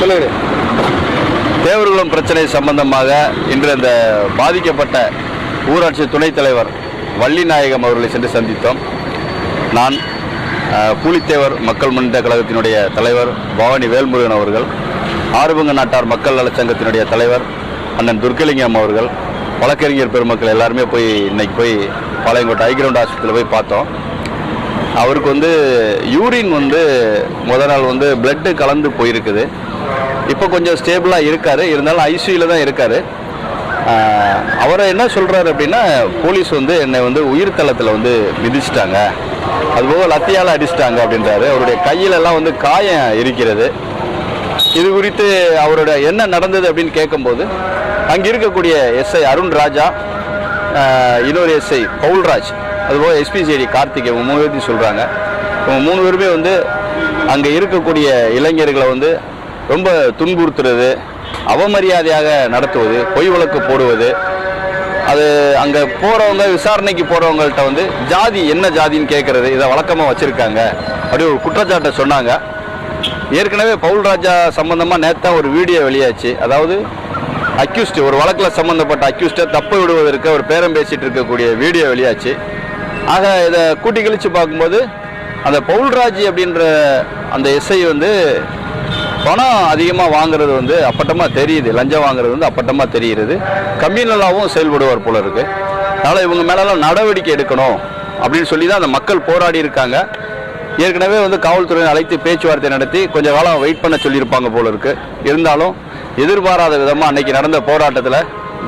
சொல்லுங்க. தேவர்குளம் பிரச்சனை சம்பந்தமாக இன்று அந்த பாதிக்கப்பட்ட ஊராட்சி துணைத் தலைவர் வள்ளிநாயகம் அவர்களை சென்று சந்தித்தோம். நான் அஹ், பூலித்தேவர் மக்கள் முன்னேற்ற கழகத்தினுடைய தலைவர் பவானி வேல்முருகன் அவர்கள் ஆறுபங்க நாட்டார் மக்கள் நலச்சங்கத்தினுடைய தலைவர் அண்ணன் துர்கலிங்கம் அவர்கள் வழக்கறிஞர் பெருமக்கள் எல்லாருமே போய் இன்னைக்கு போய் பாளையங்கோட்டை ஹைகிரவுண்ட் ஆஸ்பத்திரியில் போய் பார்த்தோம். அவருக்கு வந்து யூரின் வந்து முத நாள் வந்து பிளட்டு கலந்து போயிருக்குது. இப்போ கொஞ்சம் ஸ்டேபிளாக இருக்கார். இருந்தாலும் ஐசியூவில் தான் இருக்கார். அவரை என்ன சொல்கிறாரு அப்படின்னா போலீஸ் வந்து என்னை வந்து உயிர் தளத்தில் வந்து மிதிச்சிட்டாங்க. அதுபோக லத்தியால் அடிச்சிட்டாங்க அப்படின்றாரு. அவருடைய கையிலெல்லாம் வந்து காயம் இருக்கிறது. இது குறித்து அவரோட என்ன நடந்தது அப்படின்னு கேட்கும்போது அங்கே இருக்கக்கூடிய எஸ்ஐ அருண் ராஜா இன்னொரு எஸ்ஐ பவுல்ராஜ் அதுபோக எஸ்பிசிஐடி கார்த்திகை மூணு பேர்த்தையும் சொல்கிறாங்க இவங்க மூணு பேருமே வந்து அங்கே இருக்கக்கூடிய இளைஞர்களை வந்து ரொம்ப துன்புறுத்துறது அவமரியாதையாக நடத்துவது பொய் வழக்கு போடுவது. அது அங்கே போகிறவங்க விசாரணைக்கு போகிறவங்கள்ட்ட வந்து ஜாதி என்ன ஜாதின்னு கேட்குறது இதை வழக்கமாக வச்சுருக்காங்க. அப்படி ஒரு குற்றச்சாட்டை சொன்னாங்க. ஏற்கனவே பவுல் ராஜா சம்மந்தமாக நேத்தா ஒரு வீடியோ வெளியாச்சு. அதாவது அக்யூஸ்ட் ஒரு வழக்கில் சம்மந்தப்பட்ட அக்யூஸ்டை தப்ப விடுவதற்கு ஒரு பேரம் பேசிகிட்டு இருக்கக்கூடிய வீடியோ வெளியாச்சு. ஆக இதை கூட்டி கழித்து பார்க்கும்போது அந்த பவுல்ராஜ் அப்படின்ற அந்த எஸ்ஐ வந்து பணம் அதிகமாக வாங்குறது வந்து அப்பட்டமாக தெரியுது. லஞ்சம் வாங்குறது வந்து அப்பட்டமாக தெரிகிறது கம்யூனலாகவும் செயல்படுவார் போல இருக்கு. அதனால் இவங்க மேலெல்லாம் நடவடிக்கை எடுக்கணும் அப்படின்னு சொல்லி தான் அந்த மக்கள் போராடி இருக்காங்க. ஏற்கனவே வந்து காவல்துறை அழைத்து பேச்சுவார்த்தை நடத்தி கொஞ்சம் காலம் வெயிட் பண்ண சொல்லியிருப்பாங்க போல இருக்கு. இருந்தாலும் எதிர்பாராத விதமாக அன்னைக்கு நடந்த போராட்டத்தில்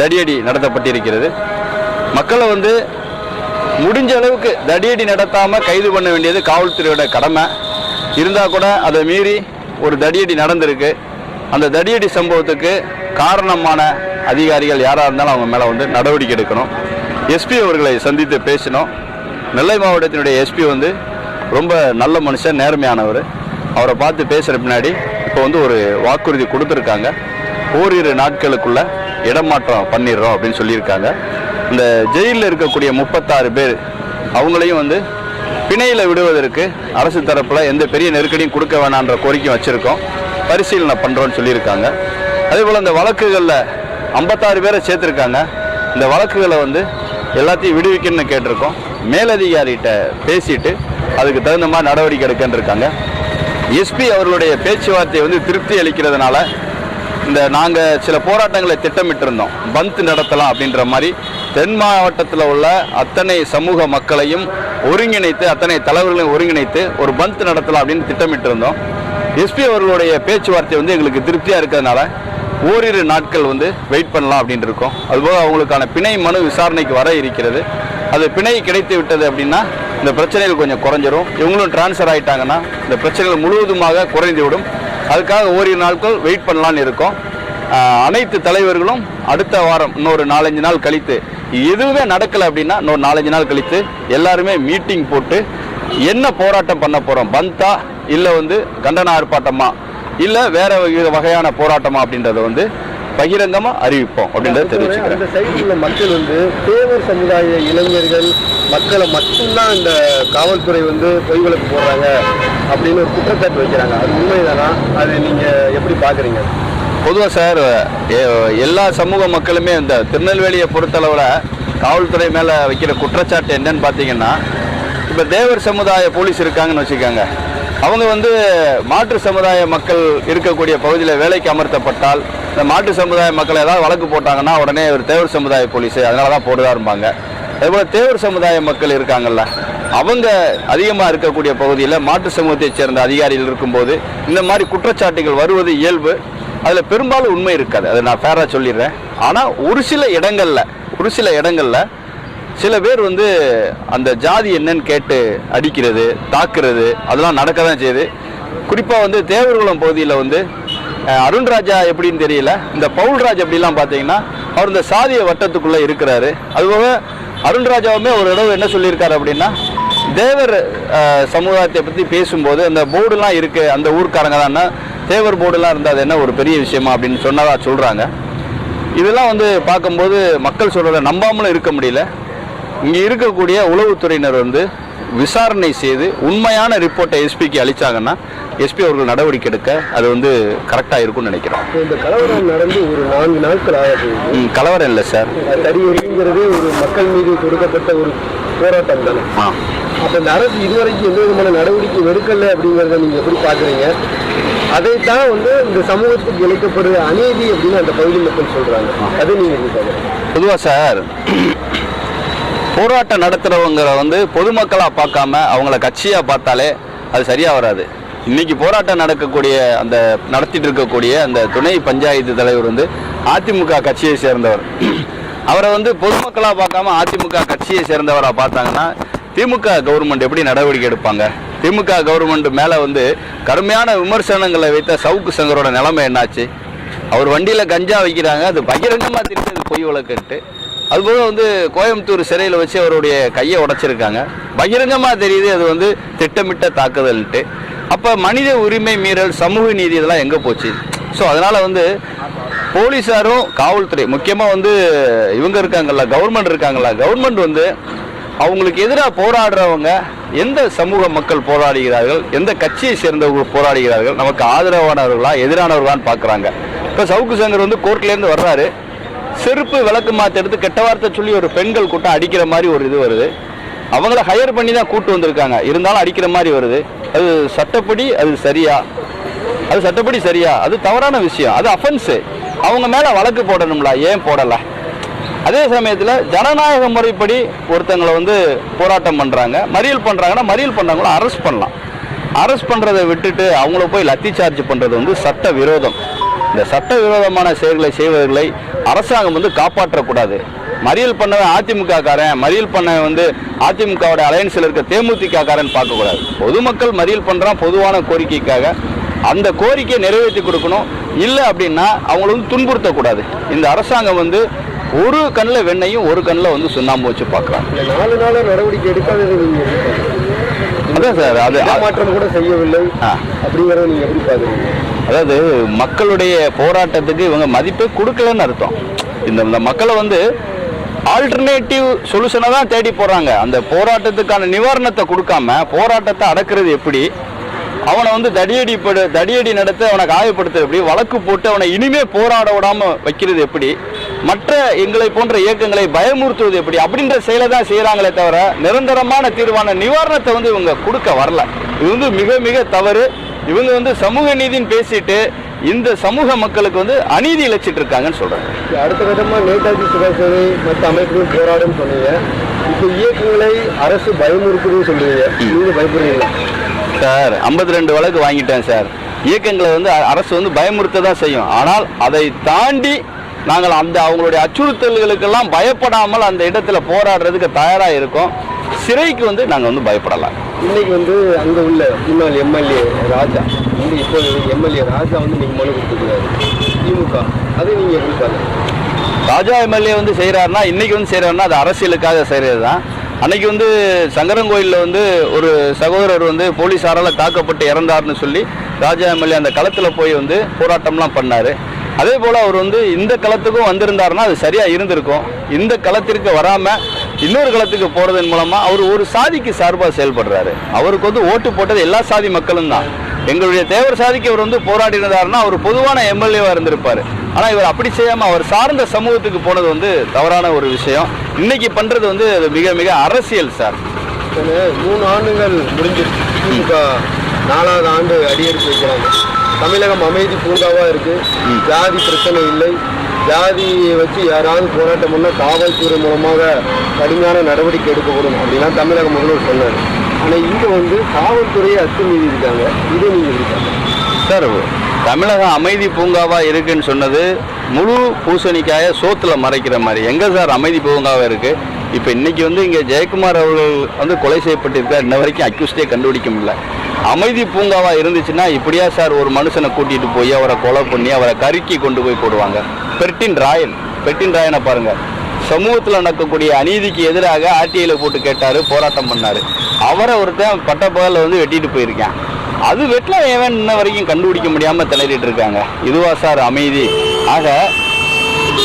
தடியடி நடத்தப்பட்டிருக்கிறது. மக்களை வந்து முடிஞ்ச அளவுக்கு தடியடி நடத்தாமல் கைது பண்ண வேண்டியது காவல்துறையோட கடமை. இருந்தால் கூட அதை மீறி ஒரு தடியடி நடந்திருக்கு. அந்த தடியடி சம்பவத்துக்கு காரணமான அதிகாரிகள் யாராக இருந்தாலும் அவங்க மேலே வந்து நடவடிக்கை எடுக்கணும். எஸ்பி அவர்களை சந்தித்து பேசினோம். நெல்லை மாவட்டத்தினுடைய எஸ்பி வந்து ரொம்ப நல்ல மனுஷன் நேர்மையானவர். அவரை பார்த்து பேசுகிற பின்னாடி இப்போ வந்து ஒரு வாக்குறுதி கொடுத்துருக்காங்க. ஓரிரு நாட்களுக்குள்ள இடமாற்றம் பண்ணிடுறோம் அப்படின்னு சொல்லியிருக்காங்க. இந்த ஜெயிலில் இருக்கக்கூடிய முப்பத்தாறு பேர் அவங்களையும் வந்து பிணையில் விடுவதற்கு அரசு தரப்பில் எந்த பெரிய நெருக்கடியும் கொடுக்க வேணான்ற கோரிக்கை வச்சுருக்கோம். பரிசீலனை பண்ணுறோன்னு சொல்லியிருக்காங்க. அதே போல் இந்த வழக்குகளில் ஐம்பத்தாறு பேரை சேர்த்துருக்காங்க. இந்த வழக்குகளை வந்து எல்லாத்தையும் விடுவிக்கணும்னு கேட்டிருக்கோம். மேலதிகாரிகிட்ட பேசிட்டு அதுக்கு தகுந்த மாதிரி நடவடிக்கை எடுக்கன்னு இருக்காங்க. எஸ்பி அவர்களுடைய பேச்சுவார்த்தை வந்து திருப்தி அளிக்கிறதுனால இந்த நாங்கள் சில போராட்டங்களை திட்டமிட்டிருந்தோம். பந்த் நடத்தலாம் அப்படின்ற மாதிரி தென் மாவட்டத்தில் உள்ள அத்தனை சமூக மக்களையும் ஒருங்கிணைத்து அத்தனை தலைவர்களையும் ஒருங்கிணைத்து ஒரு பந்த் நடத்தலாம் அப்படின்னு திட்டமிட்டிருந்தோம். எஸ்பி அவர்களுடைய பேச்சுவார்த்தை வந்து எங்களுக்கு திருப்தியாக இருக்கிறதுனால ஓரிரு நாட்கள் வந்து வெயிட் பண்ணலாம் அப்படின்னு இருக்கோம். அதுபோக அவங்களுக்கான பிணை மனு விசாரணைக்கு வர இருக்கிறது. அது பிணை கிடைத்து விட்டது அப்படின்னா இந்த பிரச்சனைகள் கொஞ்சம் குறைஞ்சிரும். இவங்களும் டிரான்ஸ்ஃபர் ஆகிட்டாங்கன்னா இந்த பிரச்சனைகள் முழுவதுமாக குறைந்துவிடும் அதுக்காக ஓரிரு நாட்கள் வெயிட் பண்ணலான்னு இருக்கோம். அனைத்து தலைவர்களும் அடுத்த வாரம் இன்னொரு நாலஞ்சு நாள் கழித்து எதுவுமே நடக்கலை அப்படின்னா இன்னொரு நாலஞ்சு நாள் கழித்து எல்லாருமே மீட்டிங் போட்டு என்ன போராட்டம் பண்ண போகிறோம் பந்தா இல்லை வந்து கண்டன ஆர்ப்பாட்டமா? இல்லை வேற வகை- வகையான போராட்டமா அப்படின்றத வந்து பகிரங்கமாக அறிவிப்போம் அப்படின்றத தெரிவிச்சுக்கிறேன். அந்த சைடில் உள்ள மக்கள் வந்து தேவர் சமுதாய இளைஞர்கள் மக்களை மட்டும்தான் இந்த காவல்துறை வந்து பொய் வழக்கு போடுறாங்க அப்படின்னு ஒரு குற்றச்சாட்டு வைக்கிறாங்க. அது உண்மைதானா அது நீங்க எப்படி பாக்குறீங்க பொதுவாக சார் எல்லா சமூக மக்களுமே இந்த திருநெல்வேலியை பொறுத்தளவில் காவல்துறை மேலே வைக்கிற குற்றச்சாட்டு என்னன்னு பார்த்தீங்கன்னா இப்போ தேவர் சமுதாய போலீஸ் இருக்காங்கன்னு வச்சுக்கோங்க. அவங்க வந்து மாற்று சமுதாய மக்கள் இருக்கக்கூடிய பகுதியில் வேலைக்கு அமர்த்தப்பட்டால் இந்த மாற்று சமுதாய மக்கள் ஏதாவது வழக்கு போட்டாங்கன்னா உடனே ஒரு தேவர் சமுதாய போலீஸ் அதனால தான் போடுதா இருப்பாங்க அதேபோல் தேவர் சமுதாய மக்கள் இருக்காங்கல்ல அவங்க அதிகமாக இருக்கக்கூடிய பகுதியில் மாற்று சமூகத்தைச் சேர்ந்த அதிகாரிகள் இருக்கும்போது இந்த மாதிரி குற்றச்சாட்டுகள் வருவது இயல்பு. அதில் பெரும்பாலும் உண்மை இருக்காது. அதை நான் ஃபேராக சொல்லிடுறேன். ஆனால் ஒரு சில இடங்களில் ஒரு சில இடங்களில் சில பேர் வந்து அந்த ஜாதி என்னன்னு கேட்டு அடிக்கிறது தாக்குறது அதெல்லாம் நடக்க தான் செய்யுது. குறிப்பாக வந்து தேவர்குளம் பகுதியில் வந்து அருண்ராஜா எப்படின்னு தெரியல. இந்த பவுல்ராஜ் எப்படிலாம் பார்த்தீங்கன்னா அவர் இந்த சாதிய வட்டத்துக்குள்ளே இருக்கிறாரு. அதுபோக அருண்ராஜாவுமே ஒரு இடவு என்ன சொல்லியிருக்காரு அப்படின்னா தேவர் சமுதாயத்தை பற்றி பேசும்போது அந்த போர்டுலாம் இருக்குது அந்த ஊர்க்காரங்க தான். தேவர் போர்டுலாம் இருந்தால் அது என்ன ஒரு பெரிய விஷயமா அப்படின்னு சொன்னதா சொல்கிறாங்க இதெல்லாம் வந்து பார்க்கும்போது மக்கள் சொல்கிறத நம்பாமலும் இருக்க முடியல. இங்கே இருக்கக்கூடிய உளவுத்துறையினர் வந்து விசாரணை செய்து உண்மையான ரிப்போர்ட்டை எஸ்பிக்கு அளித்தாங்கன்னா எஸ்பி அவர்கள் நடவடிக்கை எடுக்க அது வந்து கரெக்டாக இருக்கும்னு நினைக்கிறோம். இந்த கலவரம் நடந்து ஒரு நான்கு நாட்கள் ஆக போகுது ம், கலவரம் இல்லை சார். தடியடிங்கிறது ஒரு மக்கள் மீது கொடுக்கப்பட்ட ஒரு போராட்டம் தானே? அப்போ இந்த அரசு இதுவரைக்கும் எந்த விதமான நடவடிக்கை எடுக்கல அப்படிங்கிறத நீங்கள் எப்படி பார்க்குறீங்க? அதைத்தான் வந்து இந்த சமூகத்துக்கு இழைக்கப்படுற அநீதி அப்படின்னு அந்த பகுதி மக்கள் சொல்கிறாங்க அது நீங்க பொதுவா பொதுவாக சார் போராட்டம் நடத்துகிறவங்களை வந்து பொதுமக்களாக பார்க்காம அவங்கள கட்சியாக பார்த்தாலே அது சரியாக வராது. இன்னைக்கு போராட்டம் நடக்கக்கூடிய அந்த நடத்திட்டு இருக்கக்கூடிய அந்த துணை பஞ்சாயத்து தலைவர் வந்து அதிமுக கட்சியை சேர்ந்தவர். அவரை வந்து பொதுமக்களாக பார்க்காம அதிமுக கட்சியை சேர்ந்தவராக பார்த்தாங்கன்னா திமுக கவர்மெண்ட் எப்படி நடவடிக்கை எடுப்பாங்க? திமுக கவர்மெண்ட் மேலே வந்து கடுமையான விமர்சனங்களை வைத்த சவுக்கு சங்கரோட நிலைமை என்னாச்சு? அவர் வண்டியில் கஞ்சா வைக்கிறாங்க அது பகிரங்கமாக தெரியுது அது பொய் வழக்குன்ட்டு. அதுபோக வந்து கோயம்புத்தூர் சிறையில் வச்சு அவருடைய கையை உடைச்சிருக்காங்க. பகிரங்கமாக தெரியுது அது வந்து திட்டமிட்ட தாக்குதல்ன்ட்டு. அப்போ மனித உரிமை மீறல் சமூக நீதி இதெல்லாம் எங்கே போச்சு? ஸோ அதனால் வந்து போலீஸாரும் காவல்துறை முக்கியமாக வந்து இவங்க இருக்காங்கல்ல கவர்மெண்ட் இருக்காங்களா கவர்மெண்ட் வந்து அவங்களுக்கு எதிராக போராடுறவங்க எந்த சமூக மக்கள் போராடுகிறார்கள் எந்த கட்சியை சேர்ந்தவர்கள் போராடுகிறார்கள் நமக்கு ஆதரவானவர்களா எதிரானவர்களான்னு பார்க்குறாங்க. இப்போ சவுக்கு சங்கர் வந்து கோர்ட்லேருந்து வர்றாரு. செருப்பு விளக்கு மாற்ற எடுத்து கெட்ட வார்த்தை சொல்லி ஒரு பெண்கள் கூட்டம் அடிக்கிற மாதிரி ஒரு இது வருது. அவங்கள ஹையர் பண்ணி தான் கூட்டு வந்திருக்காங்க. இருந்தாலும் அடிக்கிற மாதிரி வருது. அது சட்டப்படி அது சரியா? அது சட்டப்படி சரியா? அது தவறான விஷயம். அது அஃபென்ஸு அவங்க மேலே வழக்கு போடணும்ல. ஏன் போடலை? அதே சமயத்தில் ஜனநாயக முறைப்படி ஒருத்தங்களை வந்து போராட்டம் பண்ணுறாங்க மறியல் பண்ணுறாங்கன்னா மறியல் பண்ணுறவங்கள அரெஸ்ட் பண்ணலாம். அரெஸ்ட் பண்ணுறதை விட்டுட்டு அவங்கள போய் லத்தி சார்ஜ் பண்ணுறது வந்து சட்ட விரோதம் இந்த சட்ட விரோதமான செயல்களை செய்வர்களை அரசாங்கம் வந்து காப்பாற்றக்கூடாது. மறியல் பண்ணவன் அதிமுக காரன் மறியல் பண்ண வந்து அதிமுகவோட அலையன்ஸில் இருக்க தேமுதிக காரன் பார்க்கக்கூடாது. பொதுமக்கள் மறியல் பண்ணுறான் பொதுவான கோரிக்கைக்காக. அந்த கோரிக்கையை நிறைவேற்றி கொடுக்கணும். இல்லை அப்படின்னா அவங்கள வந்து துன்புறுத்தக்கூடாது. இந்த அரசாங்கம் வந்து ஒரு கண்ணில் வெண்ணையும் ஒரு கண்ணில் வந்து சுண்ணாம்பு வச்சு பார்க்குறாங்க நாலு நாளாக நடவடிக்கை எடுக்காதது நீங்கள் அதான் சார் அது மாற்றம் கூட செய்யவில்லை. அப்படிங்கிறத நீங்கள் எப்படி பார்க்குறீங்க அதாவது மக்களுடைய போராட்டத்துக்கு இவங்க மதிப்பே கொடுக்கலன்னு அர்த்தம். இந்த இந்த மக்களை வந்து ஆல்டர்னேட்டிவ் சொல்யூஷனை தான் தேடி போகிறாங்க அந்த போராட்டத்துக்கான நிவாரணத்தை கொடுக்காம போராட்டத்தை அடக்குறது எப்படி? அவனை வந்து தடியடி தடியடி நடத்த அவனை காயப்படுத்துறது எப்படி? வழக்கு போட்டு அவனை இனிமே போராட விடாம வைக்கிறது எப்படி? மற்ற எங்களை போன்ற இயக்கங்களை பயமுறுத்துவது எப்படி? அப்படின்ற செயலை தான் செய்கிறாங்களே தவிர நிரந்தரமான தீர்வான நிவாரணத்தை வந்து இவங்க கொடுக்க வரல. இது வந்து மிக மிக தவறு. இவங்க வந்து சமூக நீதின்னு பேசிட்டு இந்த சமூக மக்களுக்கு வந்து அநீதி இழைச்சிட்டு இருக்காங்கன்னு சொல்றாங்க. அடுத்த கட்டமாக நேதாஜி சுபாஷ் மற்ற அமைப்புகள் போராடும் சொன்னீங்க. இப்போ இயக்கங்களை அரசு பயமுறுத்துதுன்னு சொல்றீங்க. நீங்க பயப்படுறீங்களா சார் 52 ரெண்டு வழக்கு வாங்கிட்டேன் சார். இயக்கங்களை வந்து அரசு வந்து பயமுறுத்த தான் செய்யும். ஆனால் அதை தாண்டி நாங்கள் அந்த அவங்களுடைய அச்சுறுத்தல்களுக்கெல்லாம் பயப்படாமல் அந்த இடத்துல போராடுறதுக்கு தயாராக இருக்கோம் சிறைக்கு வந்து நாங்கள் வந்து பயப்படலாம். இன்னைக்கு வந்து அங்க உள்ள முன்னாள் எம்எல்ஏ ராஜா வந்து இப்போ எம்எல்ஏ ராஜா வந்து நீங்க மனு கொடுத்துருக்காரு திமுக அதை நீங்க எப்படி பாருங்க ராஜா எம்எல்ஏ வந்து செய்கிறாருன்னா இன்னைக்கு வந்து செய்கிறாருன்னா அது அரசியலுக்காக செய்கிறது தான் அன்னைக்கு வந்து சங்கரங்கோயிலில் வந்து ஒரு சகோதரர் வந்து போலீஸாரால் தாக்கப்பட்டு இறந்தார்னு சொல்லி ராஜா எம்எல்ஏ அந்த களத்தில் போய் வந்து போராட்டம்லாம் பண்ணார். அதே போல் அவர் வந்து இந்த களத்துக்கும் வந்திருந்தாருன்னா அது சரியாக இருந்திருக்கும். இந்த களத்திற்கு வராமல் இன்னொரு களத்துக்கு போகிறதன் மூலமாக அவர் ஒரு சாதிக்கு சார்பாக செயல்படுறாரு. அவருக்கு வந்து ஓட்டு போட்டது எல்லா சாதி மக்களும் தான். எங்களுடைய தேவர் சாதிக்கு அவர் வந்து போராடி இருந்தாருன்னா அவர் பொதுவான எம்எல்ஏவாக இருந்திருப்பார். ஆனால் இவர் அப்படி செய்யாமல் அவர் சார்ந்த சமூகத்துக்கு போனது வந்து தவறான ஒரு விஷயம். இன்னைக்கு பண்ணுறது வந்து அது மிக மிக அரசியல் சார். மூணு ஆண்டுகள் முடிஞ்சிருக்கு நாலாவது ஆண்டு அடியெடுத்து வைக்கிறாங்க. தமிழகம் அமைதி பூங்காவா இருக்கு. ஜாதி பிரச்சனை இல்லை. ஜாதியை வச்சு யாராவது போராட்டம் பண்ணா காவல்துறை மூலமாக கடுமையான நடவடிக்கை எடுக்கப்படும் அப்படிலாம் தமிழக முதல்வர் சொன்னார். ஆனால் இங்கே வந்து காவல்துறையை அத்துமீறி இருக்காங்க இதை நீங்கள் இருக்காங்க சார் தமிழகம் அமைதி பூங்காவா இருக்குன்னு சொன்னது முழு பூசணிக்காய சோத்துல மறைக்கிற மாதிரி. எங்க சார் அமைதி பூங்காவா இருக்கு? இப்போ இன்றைக்கி வந்து இங்கே ஜெயக்குமார் அவர்கள் வந்து கொலை செய்யப்பட்டிருக்கார். இன்ன வரைக்கும் அக்யூஸ்டே கண்டுபிடிக்க முடியல. அமைதி பூங்காவாக இருந்துச்சுன்னா இப்படியா சார் ஒரு மனுஷனை கூட்டிகிட்டு போய் அவரை கொலை பண்ணி அவரை கருக்கி கொண்டு போய் போடுவாங்க. பெர்டின் ராயன் பெர்டின் ராயனை பாருங்கள் சமூகத்தில் நடக்கக்கூடிய அநீதிக்கு எதிராக ஆர்டிஐயில் போட்டு கேட்டார் போராட்டம் பண்ணார். அவரை ஒருத்தன் பட்டப்பகலில் வந்து வெட்டிட்டு போயிருக்கேன். அது வெட்டில ஏவன் இன்ன வரைக்கும் கண்டுபிடிக்க முடியாமல் திணறிட்டு இருக்காங்க. இதுவா சார் அமைதி. ஆக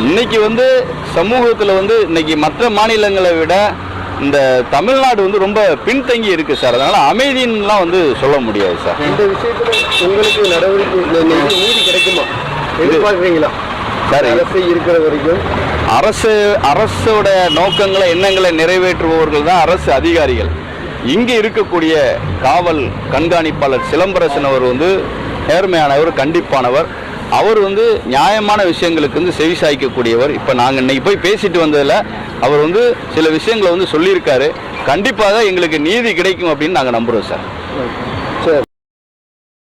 இன்னைக்கு வந்து சமூகத்தில் வந்து இன்னைக்கு மற்ற மாநிலங்களை விட இந்த தமிழ்நாடு வந்து ரொம்ப பின்தங்கி இருக்கு சார். அதனால அமைதின்னுலாம் வந்து சொல்ல முடியாது சார். இந்த விஷயத்துல உங்களுக்கு நடவடிக்கை நீதி கிடைக்குமா? எதிர்பார்க்குறீங்களா? சரி. அரசு இருக்கிற வரைக்கும்? அரசு அரசோட நோக்கங்களை எண்ணங்களை நிறைவேற்றுபவர்கள் தான் அரசு அதிகாரிகள். இங்கே இருக்கக்கூடிய காவல் கண்காணிப்பாளர் சிலம்பரசன் அவர் வந்து நேர்மையானவர் கண்டிப்பானவர். அவர் வந்து நியாயமான விஷயங்களுக்கு வந்து செவி சாய்க்கக்கூடியவர். இப்போ நாங்கள் இன்னைக்கு போய் பேசிட்டு வந்ததில் அவர் வந்து சில விஷயங்களை வந்து சொல்லியிருக்காரு. கண்டிப்பாக எங்களுக்கு நீதி கிடைக்கும் அப்படின்னு நாங்கள் நம்புகிறோம் சார்.